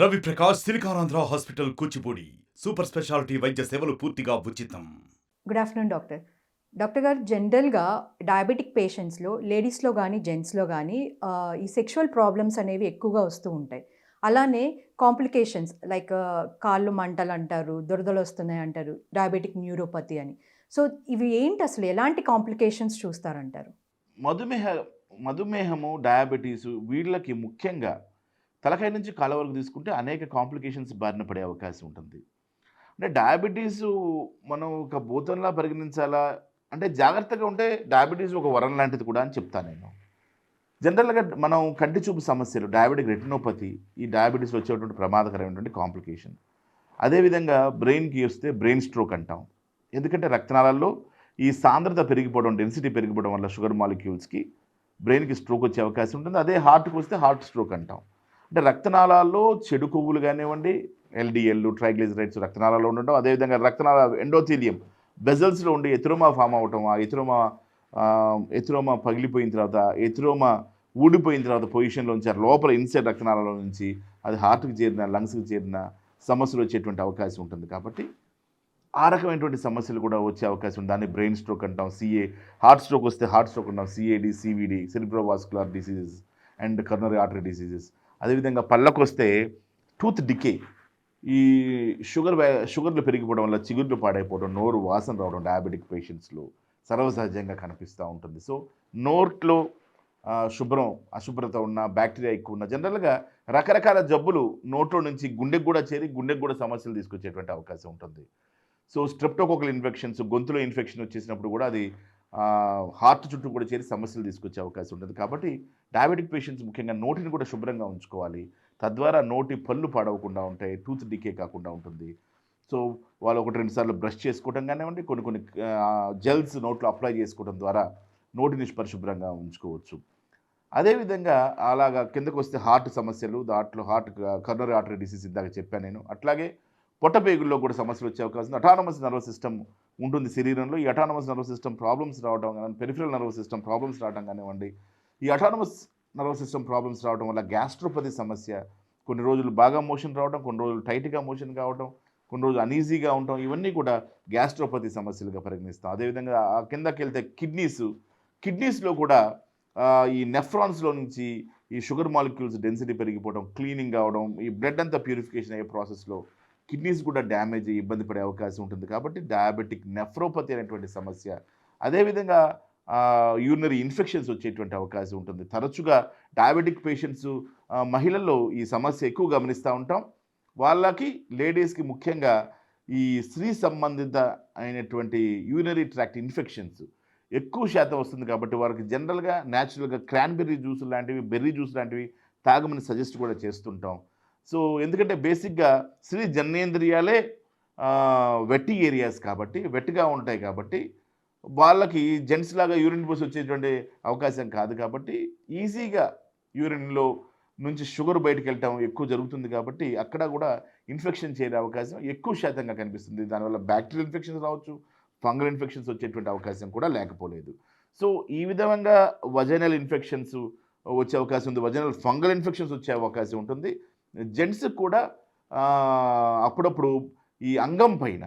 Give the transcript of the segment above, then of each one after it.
Ravi Prakash SiliconAndhra hospital Kuchipudi super speciality వైద్య సేవలు పూర్తిగా ఉచితం. Good afternoon doctor. డాక్టర్ గారు జనరల్గా డయాబెటిక్ పేషెంట్స్లో లేడీస్లో కానీ జెంట్స్లో కానీ ఈ సెక్షువల్ ప్రాబ్లమ్స్ అనేవి ఎక్కువగా వస్తూ ఉంటాయి. అలానే కాంప్లికేషన్స్ లైక్ కాళ్ళు మంటలు అంటారు దురదలు వస్తున్నాయి అంటారు డయాబెటిక్ న్యూరోపతి అని. సో ఇవి ఏంటి అసలు? ఎలాంటి కాంప్లికేషన్స్ చూస్తారంటారు? మధుమేహ మధుమేహము డయాబెటీసు వీళ్ళకి ముఖ్యంగా తలకాయ నుంచి కాళ్ళ వరకు తీసుకుంటే అనేక కాంప్లికేషన్స్ బారిన పడే అవకాశం ఉంటుంది. అంటే డయాబెటీస్ మనం ఒక భూతంలా పరిగణించాలా? అంటే జాగ్రత్తగా ఉంటే డయాబెటీస్ ఒక వరం లాంటిది కూడా అని చెప్తాను నేను. జనరల్గా మనం కంటి చూపు సమస్యలు డయాబెటిక్ రెటినోపతి ఈ డయాబెటీస్ వచ్చేటువంటి ప్రమాదకరమైనటువంటి కాంప్లికేషన్. అదేవిధంగా బ్రెయిన్కి వస్తే బ్రెయిన్ స్ట్రోక్ అంటాం. ఎందుకంటే రక్తనాళాల్లో ఈ సాంద్రత పెరిగిపోవడం డెన్సిటీ పెరిగిపోవడం వల్ల షుగర్ మాలిక్యూల్స్కి బ్రెయిన్కి స్ట్రోక్ వచ్చే అవకాశం ఉంటుంది. అదే హార్ట్కి వస్తే హార్ట్ స్ట్రోక్ అంటాం. అంటే రక్తనాళాల్లో చెడు కొవ్వులు కానివ్వండి ఎల్డిఎల్ ట్రైగ్లిజరైడ్స్ రక్తనాళాల్లో ఉండటం అదేవిధంగా రక్తనాళ ఎండోథీలియం బెజల్స్లో ఉండి ఎథ్రోమా ఫామ్ అవటం ఆ ఎథ్రోమా ఎథ్రోమా పగిలిపోయిన తర్వాత ఎథ్రోమా ఊడిపోయిన తర్వాత పొజిషన్లోంచి ఉంచారు లోపల ఇన్సైడ్ రక్తనాళాల నుంచి అది హార్ట్కి చేరిన లంగ్స్కి చేరిన సమస్యలు వచ్చేటువంటి అవకాశం ఉంటుంది. కాబట్టి ఆ రకమైనటువంటి సమస్యలు కూడా వచ్చే అవకాశం ఉంది. దాన్ని బ్రెయిన్ స్ట్రోక్ అంటాం సిఏ హార్ట్ స్ట్రోక్ వస్తే హార్ట్ స్ట్రోక్ అంటాం CAD CVD cerebrovascular diseases and coronary artery diseases. అదేవిధంగా పళ్ళకు వస్తే టూత్ డికే ఈ షుగర్ షుగర్లు పెరిగిపోవడం వల్ల చిగుర్లు పాడైపోవడం నోరు వాసన రావడం డయాబెటిక్ పేషెంట్స్లో సర్వసహజంగా కనిపిస్తూ ఉంటుంది. సో నోట్లో శుభ్రం అశుభ్రత ఉన్న బ్యాక్టీరియా ఎక్కువ ఉన్న జనరల్గా రకరకాల జబ్బులు నోట్లో నుంచి గుండెకు కూడా చేరి గుండెకు కూడా సమస్యలు తీసుకొచ్చేటువంటి అవకాశం ఉంటుంది. సో స్ట్రెప్టోకోకల్ ఇన్ఫెక్షన్స్ గొంతులో ఇన్ఫెక్షన్ వచ్చేసినప్పుడు కూడా అది హార్ట్ చుట్టూ కూడా చేరి సమస్యలు తీసుకొచ్చే అవకాశం ఉంటుంది. కాబట్టి డయాబెటిక్ పేషెంట్స్ ముఖ్యంగా నోటిని కూడా శుభ్రంగా ఉంచుకోవాలి. తద్వారా నోటి పళ్ళు పాడవకుండా ఉంటాయి టూత్ డికే కాకుండా ఉంటుంది. సో వాళ్ళు ఒకటి రెండు సార్లు బ్రష్ చేసుకోవడం కానివ్వండి కొన్ని కొన్ని జెల్స్ నోట్లో అప్లై చేసుకోవడం ద్వారా నోటిని పరిశుభ్రంగా ఉంచుకోవచ్చు. అదేవిధంగా అలాగా కిందకు వస్తే హార్ట్ సమస్యలు దాంట్లో హార్ట్ కర్నరీ ఆర్టరీ డిసీజ్ ఇందాక చెప్పాను నేను. అట్లాగే పొట్టపేగుల్లో కూడా సమస్యలు వచ్చే అవకాశం ఉంది. అటానమస్ నర్వస్ సిస్టమ్ ఉంటుంది శరీరంలో. ఈ అటానమస్ నర్వస్ సిస్టమ్ ప్రాబ్లమ్స్ రావడం కానీ పెరిఫిరల్ నర్వస్ సిస్టమ్ ప్రాబ్లమ్స్ రావడం కానివ్వండి ఈ అటానమస్ నర్వస్ సిస్టమ్ ప్రాబ్లమ్స్ రావడం వల్ల గ్యాస్ట్రోపతి సమస్య కొన్ని రోజులు బాగా మోషన్ రావడం కొన్ని రోజులు టైట్గా మోషన్ కావడం కొన్ని రోజులు అనీజీగా ఉండటం ఇవన్నీ కూడా గ్యాస్ట్రోపతి సమస్యలుగా పరిగణిస్తాం. అదేవిధంగా ఆ కిందకి వెళ్తే కిడ్నీస్ కిడ్నీస్లో కూడా ఈ నెఫ్రాన్స్లో నుంచి ఈ షుగర్ మాలిక్యూల్స్ డెన్సిటీ పెరిగిపోవడం క్లీనింగ్ కావడం ఈ బ్లడ్ అంతా ప్యూరిఫికేషన్ అయ్యే ప్రాసెస్లో కిడ్నీస్ కూడా డ్యామేజ్ ఇబ్బంది పడే అవకాశం ఉంటుంది కాబట్టి డయాబెటిక్ నెఫ్రోపతి అనేటువంటి సమస్య. అదేవిధంగా యూరినరీ ఇన్ఫెక్షన్స్ వచ్చేటువంటి అవకాశం ఉంటుంది. తరచుగా డయాబెటిక్ పేషెంట్స్ మహిళల్లో ఈ సమస్య ఎక్కువ గమనిస్తూ ఉంటాం. వాళ్ళకి లేడీస్కి ముఖ్యంగా ఈ స్త్రీ సంబంధిత అయినటువంటి యూరినరీ ట్రాక్ట్ ఇన్ఫెక్షన్స్ ఎక్కువ శాతం వస్తుంది కాబట్టి వారికి జనరల్గా న్యాచురల్గా క్రాన్బెర్రీ జ్యూస్ లాంటివి బెర్రీ జ్యూస్ లాంటివి తాగమని సజెస్ట్ కూడా చేస్తుంటాం. సో ఎందుకంటే బేసిక్గా స్త్రీ జన్నేంద్రియాలే వెట్టి ఏరియాస్ కాబట్టి వెట్టిగా ఉంటాయి కాబట్టి వాళ్ళకి జెంట్స్ లాగా యూరిన్ పోసి వచ్చేటువంటి అవకాశం కాదు కాబట్టి ఈజీగా యూరిన్లో నుంచి షుగర్ బయటకు వెళ్ళటం ఎక్కువ జరుగుతుంది కాబట్టి అక్కడ కూడా ఇన్ఫెక్షన్ చేరే అవకాశం ఎక్కువ శాతంగా కనిపిస్తుంది. దానివల్ల బ్యాక్టీరియల్ ఇన్ఫెక్షన్స్ రావచ్చు ఫంగల్ ఇన్ఫెక్షన్స్ వచ్చేటువంటి అవకాశం కూడా లేకపోలేదు. సో ఈ విధంగా వజైనల్ ఇన్ఫెక్షన్స్ వచ్చే అవకాశం ఉంది. వజైనల్ ఫంగల్ ఇన్ఫెక్షన్స్ వచ్చే అవకాశం ఉంటుంది. జెంట్స్ కూడా అప్పుడప్పుడు ఈ అంగం పైన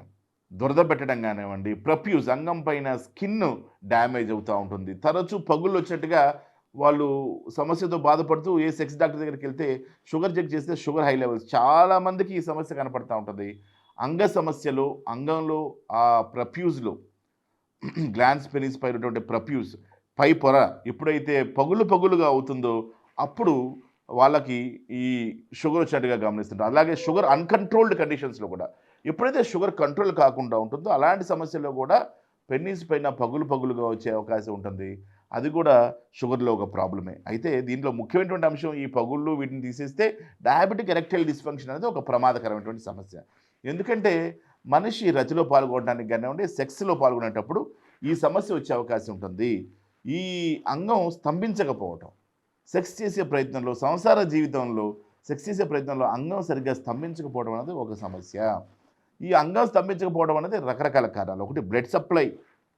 దురద పెట్టడం కానివ్వండి ప్రప్యూస్ అంగం పైన స్కిన్ డ్యామేజ్ అవుతూ ఉంటుంది. తరచూ పగుళ్ళు వచ్చినట్టుగా వాళ్ళు సమస్యతో బాధపడుతూ ఏ సెక్స్ డాక్టర్ దగ్గరికి వెళ్తే షుగర్ చెక్ చేస్తే షుగర్ హై లెవెల్స్. చాలామందికి ఈ సమస్య కనపడుతూ ఉంటుంది. అంగ సమస్యలు అంగంలో ఆ ప్రప్యూస్లో గ్లాన్స్ పెనిస్ పైనటువంటి ఉన్నటువంటి ప్రప్యూస్ పై పొర ఎప్పుడైతే పగులు పగులుగా అవుతుందో అప్పుడు వాళ్ళకి ఈ షుగర్ వచ్చినట్టుగా గమనిస్తుంటారు. అలాగే షుగర్ అన్కంట్రోల్డ్ కండిషన్స్లో కూడా ఎప్పుడైతే షుగర్ కంట్రోల్ కాకుండా ఉంటుందో అలాంటి సమస్యల్లో కూడా పెన్నీస్ పైన పగులు పగులుగా వచ్చే అవకాశం ఉంటుంది. అది కూడా షుగర్లో ఒక ప్రాబ్లమే. అయితే దీంట్లో ముఖ్యమైనటువంటి అంశం ఈ పగుళ్ళు వీటిని తీసేస్తే డయాబెటిక్ ఎరెక్టైల్ డిస్ఫంక్షన్ అనేది ఒక ప్రమాదకరమైనటువంటి సమస్య. ఎందుకంటే మనిషి రతిలో పాల్గొనడానికి కానివ్వండి సెక్స్లో పాల్గొనేటప్పుడు ఈ సమస్య వచ్చే అవకాశం ఉంటుంది. ఈ అంగం స్తంభించకపోవటం సెక్స్ చేసే ప్రయత్నంలో సంసార జీవితంలో సెక్స్ చేసే ప్రయత్నంలో అంగం సరిగ్గా స్తంభించకపోవడం అనేది ఒక సమస్య. ఈ అంగం స్తంభించకపోవడం అనేది రకరకాల కారణాలు. ఒకటి బ్లడ్ సప్లై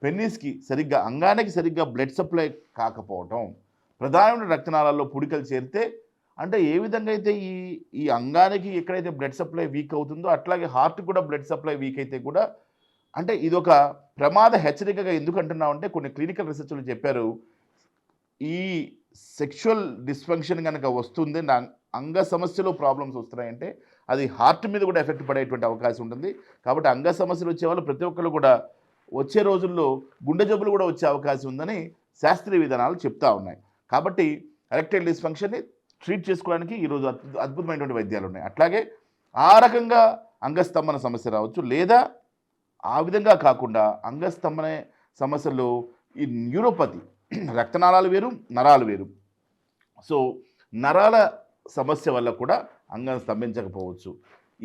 పెన్నిస్కి సరిగ్గా అంగానికి సరిగ్గా బ్లడ్ సప్లై కాకపోవటం. ప్రధానమైన రక్తనాళాల్లో పుడికలు చేరితే అంటే ఏ విధంగా అయితే ఈ ఈ అంగానికి ఎక్కడైతే బ్లడ్ సప్లై వీక్ అవుతుందో అట్లాగే హార్ట్ కూడా బ్లడ్ సప్లై వీక్ అయితే కూడా అంటే ఇది ఒక ప్రమాద హెచ్చరికగా ఎందుకు అంటున్నామంటే కొన్ని క్లినికల్ రీసెర్చ్లు చెప్పారు. ఈ సెక్షువల్ డిస్ఫంక్షన్ కనుక వస్తుంది నా అంగ సమస్యలు ప్రాబ్లమ్స్ వస్తున్నాయంటే అది హార్ట్ మీద కూడా ఎఫెక్ట్ పడేటువంటి అవకాశం ఉంటుంది. కాబట్టి అంగ సమస్యలు వచ్చేవాళ్ళు ప్రతి ఒక్కరు కూడా వచ్చే రోజుల్లో గుండె జబ్బులు కూడా వచ్చే అవకాశం ఉందని శాస్త్రీయ విధానాలు చెప్తా ఉన్నాయి. కాబట్టి ఎరెక్టైల్ డిస్ఫంక్షన్ని ట్రీట్ చేసుకోవడానికి ఈరోజు అద్భుతమైనటువంటి వైద్యాలు ఉన్నాయి. అట్లాగే ఆ రకంగా అంగస్తంభన సమస్య రావచ్చు లేదా ఆ విధంగా కాకుండా అంగస్తంభన సమస్యలు ఈ న్యూరోపతి రక్తనాళాలు వేరు నరాలు వేరు. సో నరాల సమస్య వల్ల కూడా అంగం స్తంభించకపోవచ్చు.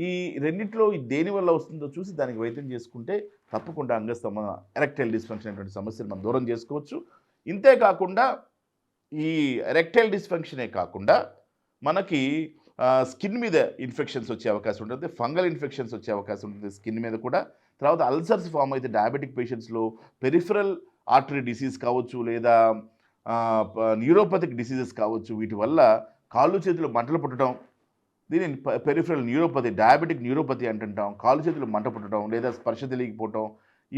ఈ రెండిట్లో ఈ దేని వల్ల వస్తుందో చూసి దానికి వైద్యం చేసుకుంటే తప్పకుండా అంగస్తంభన ఎరెక్టైల్ డిస్ఫంక్షన్ అనేటువంటి సమస్యలు మనం దూరం చేసుకోవచ్చు. ఇంతే కాకుండా ఈ ఎరెక్టైల్ డిస్ఫంక్షనే కాకుండా మనకి స్కిన్ మీద ఇన్ఫెక్షన్స్ వచ్చే అవకాశం ఉంటుంది ఫంగల్ ఇన్ఫెక్షన్స్ వచ్చే అవకాశం ఉంటుంది స్కిన్ మీద కూడా. తర్వాత అల్సర్స్ ఫామ్ అయితే డయాబెటిక్ పేషెంట్స్లో పెరిఫరల్ ఆర్టరీ డిసీజ్ కావచ్చు లేదా న్యూరోపతిక్ డిసీజెస్ కావచ్చు వీటి వల్ల కాళ్ళు చేతులు మంటలు పుట్టడం దీనిని పెరిఫరల్ న్యూరోపతి డయాబెటిక్ న్యూరోపతి అంటుంటాం. కాళ్ళు చేతులు మంట పుట్టడం లేదా స్పర్శ తెలియకపోవటం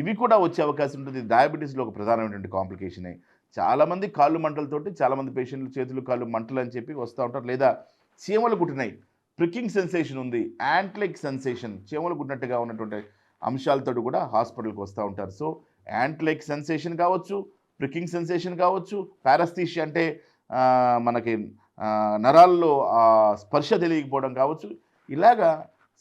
ఇవి కూడా వచ్చే అవకాశం ఉంటుంది. డయాబెటీస్లో ఒక ప్రధానమైనటువంటి కాంప్లికేషనే చాలామంది కాళ్ళు మంటలతోటి చాలామంది పేషెంట్లు చేతులు కాళ్ళు మంటలు అని చెప్పి వస్తూ ఉంటారు. లేదా చీమలు కుట్టినాయి. ప్రికింగ్ సెన్సేషన్ ఉంది. యాంట్లెక్ సెన్సేషన్ చీమలు కుట్టినట్టుగా ఉన్నటువంటి అంశాలతో కూడా హాస్పిటల్కి వస్తూ ఉంటారు. సో యాంట్ లైక్ సెన్సేషన్ కావచ్చు ప్రికింగ్ సెన్సేషన్ కావచ్చు పారస్థీషియా అంటే మనకి నరాల్లో ఆ స్పర్శ తెలియకపోవడం కావచ్చు ఇలాగా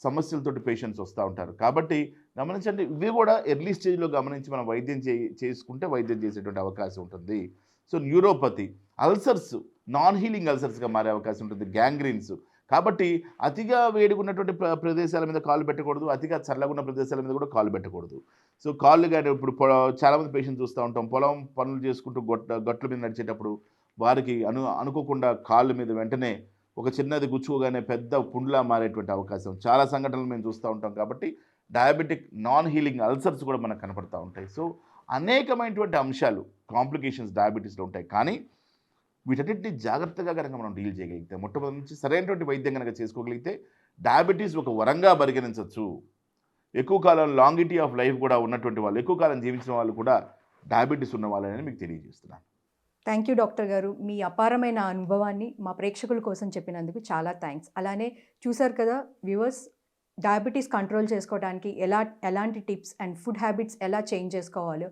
సమస్యలతోటి పేషెంట్స్ వస్తూ ఉంటారు. కాబట్టి గమనించండి ఇవి కూడా ఎర్లీ స్టేజ్లో గమనించి మనం వైద్యం చే చేసుకుంటే వైద్యం చేసేటువంటి అవకాశం ఉంటుంది. So neuropathy ulcers non healing అల్సర్స్గా మారే అవకాశం ఉంటుంది. గ్యాంగ్రీన్స్ కాబట్టి అతిగా వేడిగున్నటువంటి ప్రదేశాల మీద కాలు పెట్టకూడదు అతిగా చల్లగా ఉన్న ప్రదేశాల మీద కూడా కాలు పెట్టకూడదు. సో కాళ్ళు కానీ ఇప్పుడు పొ- చాలామంది పేషెంట్ చూస్తూ ఉంటాం. పొలం పనులు చేసుకుంటూ గొట్ట గట్ల మీద నడిచేటప్పుడు వారికి అను అనుకోకుండా కాళ్ళ మీద వెంటనే ఒక చిన్నది గుచ్చుకోగానే పెద్ద పుండ్లా మారేటువంటి అవకాశం. చాలా సంఘటనలు మేము చూస్తూ ఉంటాం కాబట్టి డయాబెటిక్ నాన్ హీలింగ్ అల్సర్స్ కూడా మనకు కనపడతా ఉంటాయి. సో అనేకమైనటువంటి అంశాలు కాంప్లికేషన్స్ డయాబెటీస్లో ఉంటాయి. కానీ వీటన్నిటిని జాగ్రత్తగా కనుక మనం డీల్ చేయగలిగితే మొట్టమొదటి నుంచి సరైనటువంటి వైద్యం కనుక చేసుకోగలిగితే డయాబెటీస్ ఒక వరంగా పరిగణించవచ్చు. ఎక్కువ కాలం లాంగిటీ ఆఫ్ లైఫ్ కూడా ఉన్నటువంటి వాళ్ళు ఎక్కువ కాలం జీవించిన వాళ్ళు కూడా డయాబెటీస్ ఉన్న వాళ్ళని మీకు తెలియజేస్తున్నాను. థ్యాంక్ యూ డాక్టర్ గారు. మీ అపారమైన అనుభవాన్ని మా ప్రేక్షకుల కోసం చెప్పినందుకు చాలా థ్యాంక్స్. అలానే చూసారు కదా వ్యూవర్స్ డయాబెటీస్ కంట్రోల్ చేసుకోవడానికి ఎలా ఎలాంటి టిప్స్ అండ్ ఫుడ్ హ్యాబిట్స్ ఎలా చేంజ్ చేసుకోవాలో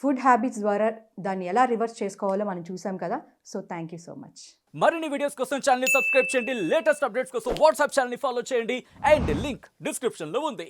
ఫుడ్ హ్యాబిట్స్ ద్వారా దాన్ని ఎలా రివర్స్ చేసుకోవాలో మనం చూసాం కదా. So thank you so much మరిన్ని వీడియోస్ కోసం ఛానల్ సబ్స్క్రైబ్ చేయండి. లేటెస్ట్ అప్డేట్స్ కోసం వాట్సాప్ ఛానల్ ఫాలో చేయండి. అండ్ లింక్ డిస్క్రిప్షన్లో ఉంది.